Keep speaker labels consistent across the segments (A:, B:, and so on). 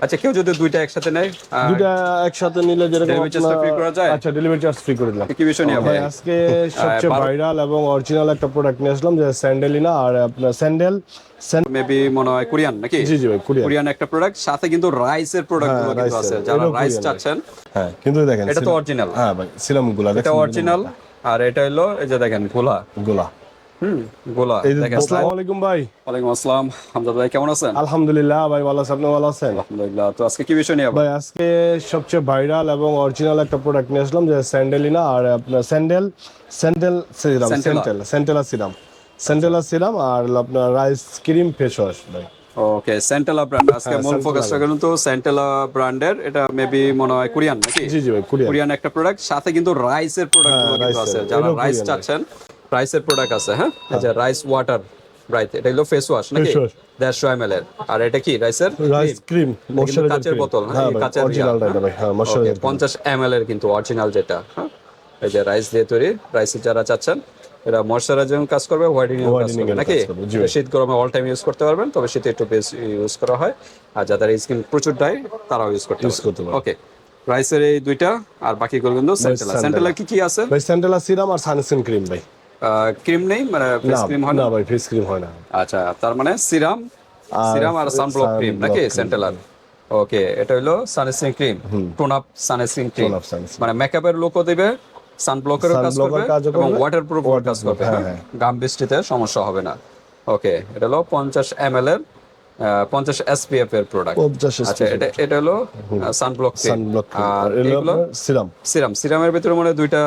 A: আচ্ছা কেউ যদি দুইটা একসাথে নেয়
B: দুইটা একসাথে নিলে যেরকম
A: টা
B: আপনার-
A: free করা যায়?
B: আচ্ছা ডেলিভারি চার্জ ফ্রি করে দিলাম।
A: কি বিষয় নিয়ে
B: ভাই। আজকে সবচেয়ে ভাইরাল এবং অরিজিনাল একটা প্রোডাক্ট নিয়ে আসলাম যে স্যান্ডেলিনা আর আপনার স্যান্ডেল
A: মেবি মনে হয় কোরিয়ান নাকি?
B: জি জি ভাই কুরিয়ার
A: কোরিয়ান একটা প্রোডাক্ট সাথে কিন্তু রাইসের প্রোডাক্টগুলো
B: হ্যাঁ,
A: কিন্তু আছে। যারা রাইস চাচ্ছেন
B: হ্যাঁ কিন্তু দেখেন
A: এটা তো অরিজিনাল
B: হ্যাঁ ভাই সিলামগুলা
A: এটা অরিজিনাল আর এটা হলো এই যে দেখেন গোলা।
B: গুলা।
A: হুম। গোলা
B: এই যে
A: দেখেন
B: আসসালামু আলাইকুম ভাই।
A: ওয়ালাইকুম আসসালাম। হামজাদ ভাই কেমন আছেন?
B: আলহামদুলিল্লাহ ভাই ভালো আছেন আপনি ভালো আছেন?
A: আলহামদুলিল্লাহ তো আজকে কি বিষয় নিয়ে
B: ভাই আজকে সবচেয়ে ভাইরাল এবং অরিজিনাল একটা প্রোডাক্ট নিয়ে আসলাম যে স্যান্ডেলিনা আর আপনার Centella Centella serum Centella. Centella serum. Centella serum আর আপনার রাইস ক্রিম ফেস ওয়াশ ভাই।
A: ওকে সেন্টেলা ব্র্যান্ড আজকে
B: হ্যাঁ,
A: মূল কিন্তু সেন্টেলা ব্র্যান্ডের এটা মেবি মনে হয় কোরিয়ান নাকি?
B: জি জি ভাই
A: কোরিয়ান একটা প্রোডাক্ট সাথে কিন্তু রাইসের প্রোডাক্ট। আছে। যারা রাইস চাচ্ছেন রাইসের প্রোডাক্ট আছে হ্যাঁ? যে রাইস ওয়াটার রাইট এটা হলো ফেস ওয়াশ নাকি?
B: Face wash।
A: দেড়শো এম এর। আর এটা কি রাইসের
B: রাইস ক্রিম
A: কাচের বোতল, হ্যাঁ,
B: হ্যাঁ
A: এই কাচের
B: অরিজিনালটা এটা ভাই হ্যাঁ ময়শ্চারাইজার
A: পঞ্চাশ এম এর কিন্তু অরিজিনাল যেটা হ্যাঁ? এই যে রাইস দিয়ে তৈরি রাইস যারা চাচ্ছেন এটা ময়শ্চারাইজিং কাজ করবে হোয়াইটেনিং কাজ করবে নাকি। শীত গরমে অল টাইম ইউজ করতে পারবেন তবে শীতে একটু বেশি ইউজ করা হয়। আর যাদের স্কিন প্রচুর ড্রাই তারাও ইউজ করতে পারবে। ওকে রাইসের এই দুইটা আর বাকিগুলো কিন্তু সেন্টেলা
B: Centella।
A: সেন্টেলা কি কি আছে?
B: ভাই স্যান্ডেলা সিরাম আর সানস্ক্রিন ক্রিম ভাই।
A: ক্রিম নেই? মানে ফেস ক্রিম হয় না?
B: ভাই ফেস ক্রিম হয় না।
A: আচ্ছা তার মানে সিরাম সিরাম আর সানব্লক ক্রিম নাকি। সেন্টেলার ওকে এটা হলো sunscreen cream tone up sunscreen cream. মানে মেকআপের লুকও দিবে সানব্লকেরও কাজ করবে এবং ওয়াটার প্রুফ কাজ করবে।
B: হ্যাঁ,
A: হ্যাঁ। গাম বৃষ্টিতে সমস্যা হবে না। ওকে এটা হলো পঞ্চাশ এম এল এর পঞ্চাশ এসপিএফ এর প্রোডাক্ট আচ্ছা এটা এটা হলো সানব্লক
B: সানব্লক
A: আর এগুলো?
B: সিরাম।
A: সিরাম। সিরামের ভিতরে মানে দুইটা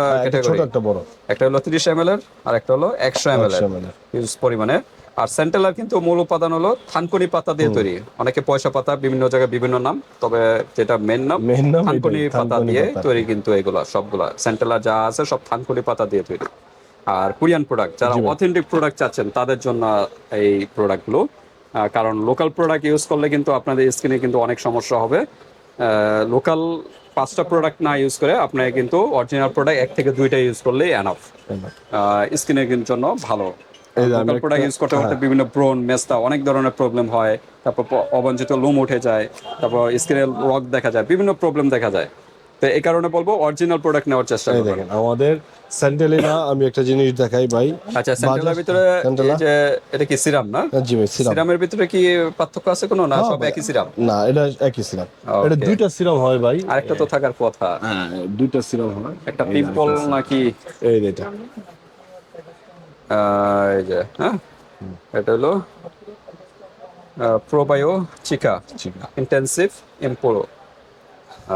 B: ছোট একটা বড়।
A: একটা হলো তিরিশ এম এর আর একটা হলো একশো এম
B: 100 ml এর।
A: ইউজ পরিমাণে। আর সেন্টেলার কিন্তু মূল উপাদান হলো থানকুনি পাতা দিয়ে তৈরি। অনেকে পয়সা পাতা বিভিন্ন জায়গায় বিভিন্ন নাম তবে যেটা মেন নাম থানকুনি পাতা দিয়ে তৈরি কিন্তু এগুলা সবগুলা। সেন্টেলার যা আছে সব থানকুনি পাতা দিয়ে তৈরি। আর কোরিয়ান প্রোডাক্ট যারা অথেন্টিক প্রোডাক্ট চাচ্ছেন তাদের জন্য এই প্রোডাক্টগুলো কারণ লোকাল প্রোডাক্ট ইউজ করলে কিন্তু আপনাদের স্কিনে কিন্তু অনেক সমস্যা হবে। লোকাল পাঁচটা প্রোডাক্ট না ইউজ করে আপনার কিন্তু অরিজিনাল প্রোডাক্ট এক থেকে দুইটা ইউজ করলেই এনাফ স্কিনের জন্য ভালো। লোকাল প্রোডাক্ট ইউজ করতে
B: হ্যাঁ।
A: করতে বিভিন্ন ব্রণ মেস্তা অনেক ধরনের প্রবলেম হয়। তারপর অবাঞ্ছিত লোম উঠে যায়। তারপর স্কিনের রক দেখা যায় বিভিন্ন প্রবলেম দেখা যায়। তো এই কারণে বলব অরিজিনাল প্রোডাক্ট নেওয়ার চেষ্টা করবেন।
B: দেখেন আমাদের স্যান্ডেলিনা আমি একটা জিনিস দেখাই ভাই।
A: আচ্ছা স্যান্ডেলের ভিতরে যে এটা কি সিরাম না?
B: হ্যাঁ, জি ভাই সিরাম।
A: সিরামের ভিতরে কি পার্থক্য আছে কোনো না সব একই সিরাম?
B: না এটা একই সিরাম। এটা দুইটা সিরাম হয় ভাই।
A: আরেকটা তো থাকার কথা।
B: হ্যাঁ দুইটা সিরাম হয়।
A: একটা পিম্পল নাকি?
B: এই এটা।
A: আহ, এই যে হ্যাঁ? এটা হলো প্রোবায়ো চিকা
B: ঠিক
A: ইন্টেন্সিভ ইম্পোলো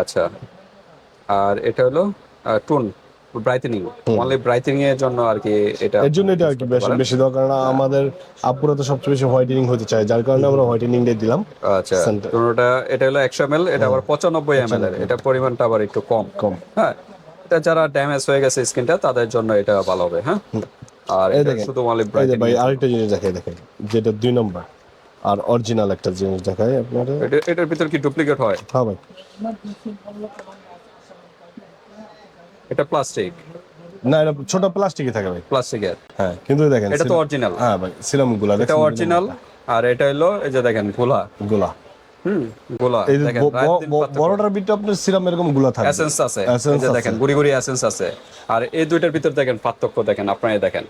A: আচ্ছা। আর এটা হলো টুন ব্রাইটেনিং অনলি ব্রাইটেনিং এর জন্য আর কি এটা
B: এর জন্য এটা আর কি বেশি বেশি দরকার না। আমাদের আপুরা তো সবচেয়ে বেশি হোয়াইটেনিং হতে চায় যার কারণে আমরা হোয়াইটেনিং দিয়ে দিলাম।
A: আচ্ছা. টুনটা এটা হলো একশো এম এটা আবার পঁচানব্বই এম এর। এটা পরিমাণটা আবার একটু কম।
B: কম।
A: হ্যাঁ। এটা যারা ড্যামেজ হয়ে গেছে স্কিনটা তাদের জন্য এটা ভালো হবে হ্যাঁ? আর এটা শুধু অনলি ব্রাইটেনিং
B: ভাই আরেকটা জিনিস দেখাই দেখেন। যেটা দুই নম্বর। আর অরিজিনাল একটা জিনিস দেখাই আপনারা
A: এটার ভিতর কি ডুপ্লিকেট হয়?
B: হ্যাঁ ভাই।
A: এটা প্লাস্টিক
B: না এটা ছোট প্লাস্টিকই থাকে ভাই।
A: প্লাস্টিকের
B: হ্যাঁ কিন্তু দেখেন
A: এটা তো অরিজিনাল
B: হ্যাঁ ভাই সিরামগুলা
A: এটা অরিজিনাল আর এটা হলো এই যে দেখেন গোলা।
B: গুলা।
A: হুম গোলা দেখেন
B: ব- ব- ব- বড়টার ভিতরে আপনার সিরাম এরকমগুলা থাকে।
A: এসেন্স আছে। এই যে দেখেন গুড়ি গুড়ি এসেন্স আছে। আর এই দুইটার ভিতর দেখেন পার্থক্য দেখেন আপনারা দেখেন।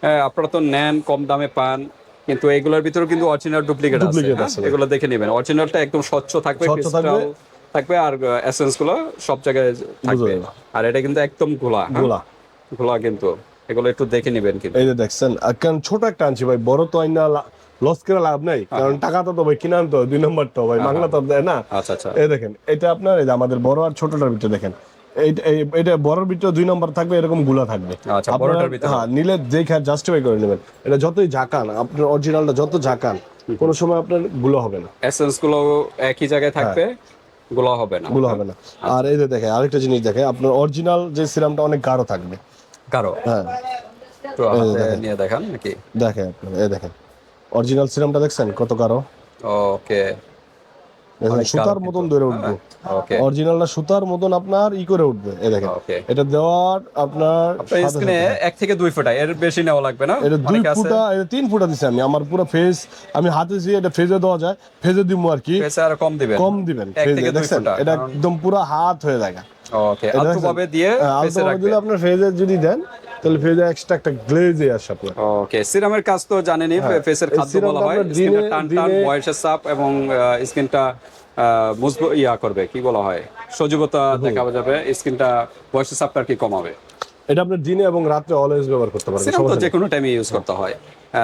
A: হ্যাঁ আপনারা তো নেন কম দামে পান কিন্তু এগুলোর ভিতরে কিন্তু অরিজিনাল ডুপ্লিকেট আছে। হ্যাঁ?
B: আছে।
A: এগুলো দেখে নেবেন। অরিজিনালটা একদম স্বচ্ছ থাকবে
B: স্বচ্ছ থাকবে।
A: থাকবে আর এসেন্সগুলো সব জায়গায় থাকবে। আর এটা কিন্তু একদম গোলা হ্যাঁ?
B: গোলা
A: গোলা কিন্তু। এগুলো একটু দেখে নেবেন কিন্তু।
B: এই যে দেখছেন কারণ ছোট একটা আনছি ভাই বড় তো আইনা লস করে লাভ নাই। কারণ টাকা তো তো ভাই কিনে আনতো দুই নম্বর তো ভাই বাংলা তো দেয় না।
A: আচ্ছা আচ্ছা।
B: এই দেখেন এটা আপনার এই যে আমাদের বড় আর ছোটটার ভিতরে দেখেন। এটা বড়র ভিতরে দুই নম্বর থাকবে এরকমগুলা থাকবে।
A: আচ্ছা?
B: হ্যাঁ নিলে দেখে জাস্টিফাই করে নেবেন। এটা যতই ঝাঁকান আপনার অরিজিনালটা যত ঝাঁকান কোনো সময় আপনারগুলো হবে না।
A: এসেন্সগুলো একই জায়গায় থাকবে। গোলা হবে না।
B: গুলো হবে না। আর এই যে দেখে আরেকটা জিনিস দেখে আপনার অরিজিনাল যে সিরামটা অনেক গাঢ় থাকবে।
A: গাঢ়?
B: হ্যাঁ।
A: তো নিয়ে দেখান নাকি?
B: দেখেন এই দেখেন। অরিজিনাল সিরামটা দেখছেন কত গাঢ়?
A: ওকে।
B: সুতার মতন ধরে উঠবে। অরিজিনালটা সুতার মতন আপনার ই করে উঠবে এই দেখেন। এটা দেওয়ার আপনার
A: স্ক্রিনে এক থেকে দুই ফুটা এর বেশি নেওয়া লাগবে না?
B: এটা দুই ফুটা এটা তিন ফুটা দিছি আমি আমার পুরো ফেস আমি হাতে দিয়ে এটা ফেজে দেওয়া যায় ফেজে দিব আর কি।
A: পেসে আরও কম দিবেন।
B: কম দিবেন ফেজে দেখছেন? এটা একদম পুরো হাত হয়ে যায়
A: ওকে আলতো ভাবে দিয়ে
B: হ্যাঁ, আলতো
A: রাখবেন।
B: আপনার ফেজে যদি দেন তাহলে ফেজে এক্সট্রা একটা গ্লেজে আসে আপনার।
A: ওকে সিরামের কাজ তো জানেনই ফেসের খাদ্য বলা হয়। স্কিনটা টান টান
B: দিনে-
A: বয়সের চাপ এবং স্কিনটা মজবুত ইয়া করবে কি বলা হয়? সজীবতা দেখা যাবে স্কিনটা বয়সের চাপটা আর কি কমাবে।
B: এটা আপনি দিনে এবং রাত্রে অলওয়েজ ব্যবহার করতে পারবেন
A: সিরাম তো যে কোনো টাইমে ইউজ করতে হয়।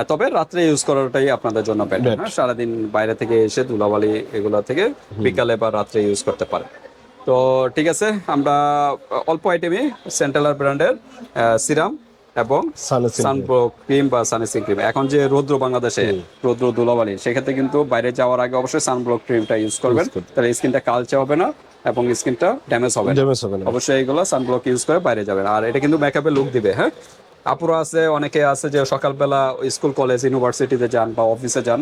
A: তবে রাত্রে ইউজ করাটাই আপনাদের জন্য বেটার হ্যাঁ? সারাদিন বাইরে থেকে এসে ধুলাবালি এগুলো থেকে বিকালে বা রাত্রে ইউজ করতে পারে তো ঠিক আছে আমরা অল্প আইটেমে সেন্ট্রালার ব্র্যান্ডের সিরাম এবং
B: Sunscreen
A: ক্রিম বা সানস্ক্রিন ক্রিম এখন যে রৌদ্র বাংলাদেশে রৌদ্র ধুলাবালি সেক্ষেত্রে কিন্তু বাইরে যাওয়ার আগে অবশ্যই সানব্লক ক্রিমটা ইউজ করবেন। তাহলে স্কিনটা কালচে হবে না এবং স্কিনটা ড্যামেজ হবে না। অবশ্যই এগুলো সানব্লক ইউজ করে বাইরে যাবেন। আর এটা কিন্তু মেকআপে লুক দিবে হ্যাঁ? আপুরা আছে অনেকে আছে যে সকালবেলা স্কুল কলেজ ইউনিভার্সিটিতে যান বা অফিসে যান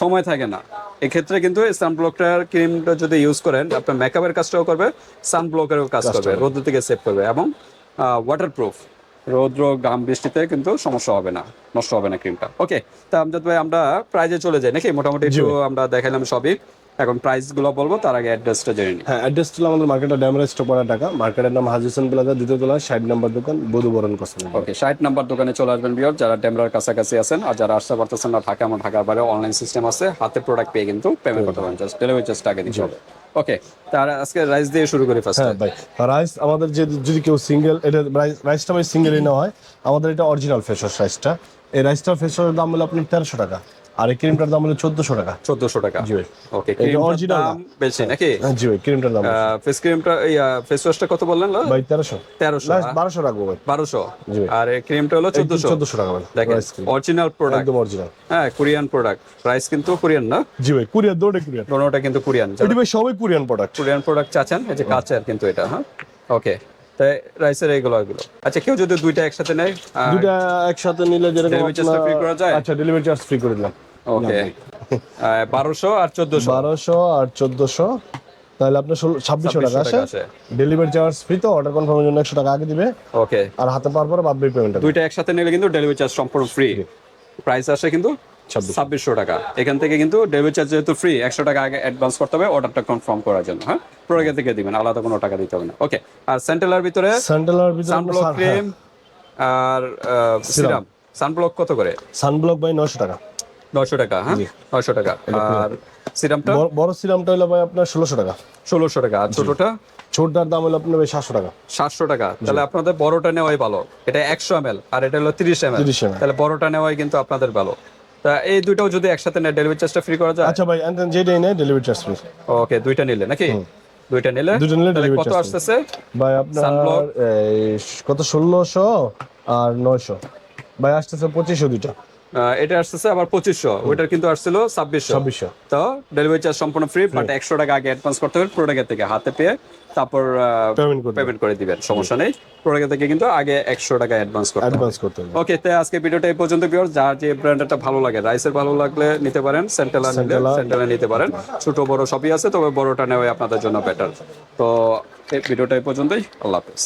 A: সময় থাকে না। এক্ষেত্রে কিন্তু সানব্লকটার ক্রিমটা যদি ইউজ করেন আপনার মেকআপের কাজটাও করবে সানব্লকেরও কাজ করবে রোদ্র থেকে সেভ করবে এবং ওয়াটারপ্রুফ রৌদ্র গাম বৃষ্টিতে কিন্তু সমস্যা হবে না নষ্ট হবে না ক্রিমটা। ওকে তা আমজাদ ভাই আমরা প্রাইজে চলে যাই নাকি? মোটামুটি একটু আমরা দেখাইলাম সবই। এখন প্রাইসগুলো বলব তার আগে অ্যাড্রেসটা জেনে নিই।
B: হ্যাঁ অ্যাড্রেস ছিল আমাদের মার্কেটের ড্যামরেজ পড়া টাকা মার্কেটের নাম হাজিসন প্লাজা দ্বিতীয় তলা ষাট নম্বর দোকান বধু বরণ কসম
A: ওকে ষাট নাম্বার দোকানে চলে আসবেন বিয়র যারা ডেমরার কাছাকাছি আছেন আর যারা আসতে পারতেছেন না ঢাকা আমার ঢাকার বাইরে অনলাইন সিস্টেম আছে হাতে প্রোডাক্ট পেয়ে কিন্তু পেমেন্ট করতে পারেন। জাস্ট ডেলিভারি চার্জটা আগে দিতে হবে। ওকে তার আজকে রাইস দিয়ে শুরু করি ফার্স্ট
B: হ্যাঁ ভাই রাইস আমাদের যে যদি কেউ সিঙ্গেল এটা রাইস- রাইসটা ভাই সিঙ্গেলই নেওয়া হয় আমাদের এটা অরিজিনাল ওয়াশ রাইসটা এই রাইসটার ফেস ওয়াশের দাম হলো আপনি তেরোশো টাকা। আর এই ক্রিমটার দাম হলো চোদ্দশো টাকা।
A: চোদ্দশো টাকা।
B: জি ভাই।
A: ওকে
B: এটা
A: ক্রিমটার দাম বেশি নাকি?
B: হ্যাঁ, জি ভাই ক্রিমটার দাম
A: ফেস ক্রিমটা এই ফেস ওয়াশটা কত বললেন
B: ভাই তেরোশো।
A: তেরোশো
B: লাস্ট বারোশো রাখব ভাই।
A: বারোশো। আর এই ক্রিমটা হলো চোদ্দশো?
B: চোদ্দশো টাকা ভাই
A: দেখেন অরিজিনাল প্রোডাক্ট
B: একদম অরিজিনাল
A: হ্যাঁ কোরিয়ান প্রোডাক্ট প্রাইস কিন্তু কোরিয়ান না?
B: জি ভাই কুরিয়ার
A: দোনোটা কিন্তু কোরিয়ান
B: এটি ভাই সবই কুরিয়ান প্রোডাক্ট
A: কোরিয়ান প্রোডাক্ট চাচ্ছেন এই যে কাচের কিন্তু এটা হ্যাঁ? ওকে তাই রাইসের এইগুলো এগুলো আচ্ছা কেউ যদি দুইটা একসাথে নেয়
B: দুইটা একসাথে নিলে যেরকম
A: টা
B: আপনার-
A: free করা যায়?
B: আচ্ছা ডেলিভারি চার্জ ফ্রি করে দিলাম।
A: ওকে। বারোশো আর চোদ্দশো।
B: বারোশো আর চোদ্দশো। তাহলে আপনার ছাব্বিশশো টাকা আসে। ডেলিভারি চার্জ ফ্রি তো অর্ডার কনফার্মের জন্য একশো টাকা আগে দিবে।
A: ওকে।
B: আর হাতে পাওয়ার পরে বাদ পেমেন্ট
A: দুইটা একসাথে নিলে কিন্তু ডেলিভারি চার্জ সম্পূর্ণ ফ্রি প্রাইস আসে কিন্তু
B: ছাব্বিশ।
A: ছাব্বিশশো টাকা। এখান থেকে কিন্তু ডেলিভারি চার্জ যেহেতু ফ্রি একশো টাকা আগে অ্যাডভান্স করতে হবে অর্ডারটা কনফার্ম করার জন্য হ্যাঁ? প্রোডাক্ট থেকে দিবেন আলাদা কোনো টাকা দিতে হবে না। ওকে আর সেন্ট্রালের ভিতরে
B: স্যান্ডেলার ভিতরে
A: সানব্লক ক্রিম আর সিরাম সানব্লক কত করে?
B: সানব্লক বাই নশো টাকা।
A: নয়শো টাকা হ্যাঁ? নয়শো টাকা। আর সিরামটা?
B: বড়- সিরামটা হলো ভাই আপনার ষোলোশো টাকা।
A: ষোলোশো টাকা। আর ছোটটা?
B: ছোটটার দাম হলো আপনার সাতশো টাকা।
A: সাতশো টাকা। তাহলে আপনাদের বড়টা নেওয়াই ভালো। এটা একশো এম আর এটা হলো তিরিশ এম
B: 30 ml
A: তাহলে বড়টা নেওয়াই কিন্তু আপনাদের ভালো। তা এই দুইটাও যদি একসাথে নেয় ডেলিভারি চার্জটা ফ্রি করা যায়?
B: আচ্ছা ভাই এন্ড যেটাই নেই ডেলিভারি চার্জ ফ্রি
A: ওকে দুইটা নিলে নাকি? দুইটা নিলে?
B: দুইটা নিলে delivery
A: কত আসতেছে?
B: ভাই আপনার কত ষোলোশো আর নয়শো। ভাই আসতেছে পঁচিশশো দুইটা।
A: এটা আসতেছে আবার পঁচিশশো। ওইটার কিন্তু আসছিল ছাব্বিশশো।
B: ছাব্বিশশো।
A: তো ডেলিভারি চার্জ সম্পূর্ণ ফ্রি বাট একশো টাকা আগে অ্যাডভান্স করতে হবে প্রোডাক্টের থেকে হাতে পেয়ে তারপর
B: পেমেন্ট
A: করে দিবেন সমস্যা নেই। প্রোডাক্টের থেকে কিন্তু আগে একশো টাকা অ্যাডভান্স করতে হবে।
B: অ্যাডভান্স করতে হবে।
A: ওকে তাই আজকে ভিডিওটা এই পর্যন্ত বিয়র যার যে ব্র্যান্ডটা ভালো লাগে রাইসের ভালো লাগলে নিতে পারেন সেন্টেলা নিলে। সেন্টেলা নিতে পারেন। ছোট বড় সবই আছে তবে বড়টা নেওয়াই আপনাদের জন্য বেটার তো এই ভিডিওটা এই পর্যন্তই আল্লাহ হাফেজ।